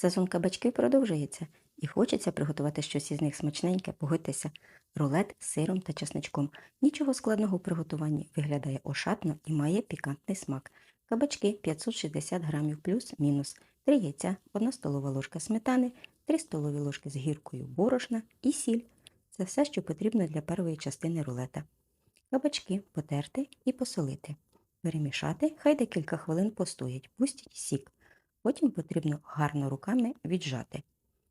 Сезон кабачків продовжується, і хочеться приготувати щось із них смачненьке, погодьтеся. Рулет з сиром та чесничком. Нічого складного у приготуванні, виглядає ошатно і має пікантний смак. Кабачки 560 грамів плюс-мінус, 3 яйця, 1 столова ложка сметани, 3 столові ложки з гіркою борошна і сіль. Це все, що потрібно для першої частини рулета. Кабачки потерти і посолити. Перемішати, хай декілька хвилин постоять, пустять сік. Потім потрібно гарно руками віджати.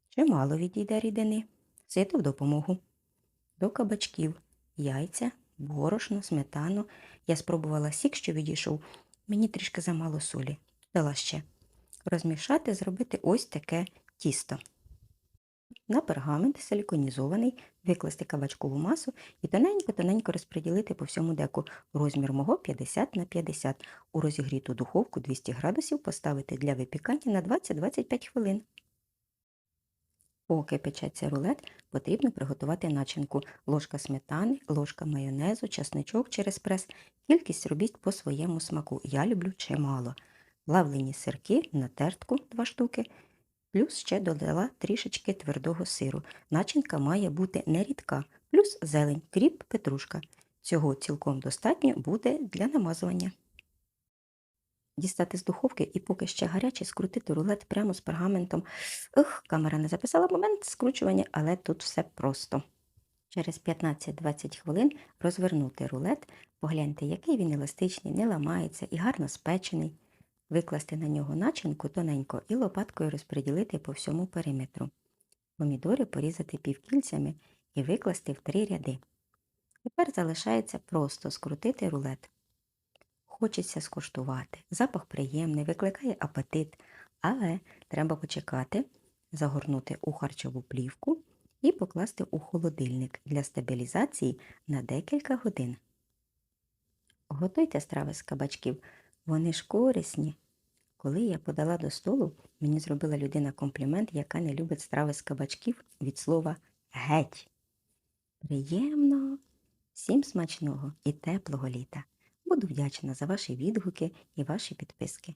Чимало відійде рідини. Сито в допомогу. До кабачків, яйця, борошно, сметану. Я спробувала сік, що відійшов. Мені трішки замало солі. Дала ще. Розмішати, зробити ось таке тісто. На пергамент силіконізований, викласти кабачкову масу і тоненько-тоненько розподілити по всьому деку. Розмір мого 50 на 50. У розігріту духовку 200 градусів поставити для випікання на 20-25 хвилин. Поки печеться рулет, потрібно приготувати начинку. Ложка сметани, ложка майонезу, часничок через прес. Кількість робіть по своєму смаку. Я люблю чимало. Плавлені сирки на тертку 2 штуки. Плюс ще додала трішечки твердого сиру. Начинка має бути не рідка, плюс зелень, кріп, петрушка. Цього цілком достатньо буде для намазування. Дістати з духовки і поки ще гарячий скрутити рулет прямо з пергаментом. Ух, камера не записала момент скручування, але тут все просто. Через 15-20 хвилин розвернути рулет, погляньте, який він еластичний, не ламається і гарно спечений. Викласти на нього начинку тоненько і лопаткою розподілити по всьому периметру. Помідори порізати півкільцями і викласти в три ряди. Тепер залишається просто скрутити рулет. Хочеться скуштувати. Запах приємний, викликає апетит, але треба почекати, загорнути у харчову плівку і покласти у холодильник для стабілізації на декілька годин. Готуйте страви з кабачків, вони ж корисні. Коли я подала до столу, мені зробила людина комплімент, яка не любить страви з кабачків від слова геть. Приємно, всім смачного і теплого літа. Буду вдячна за ваші відгуки і ваші підписки.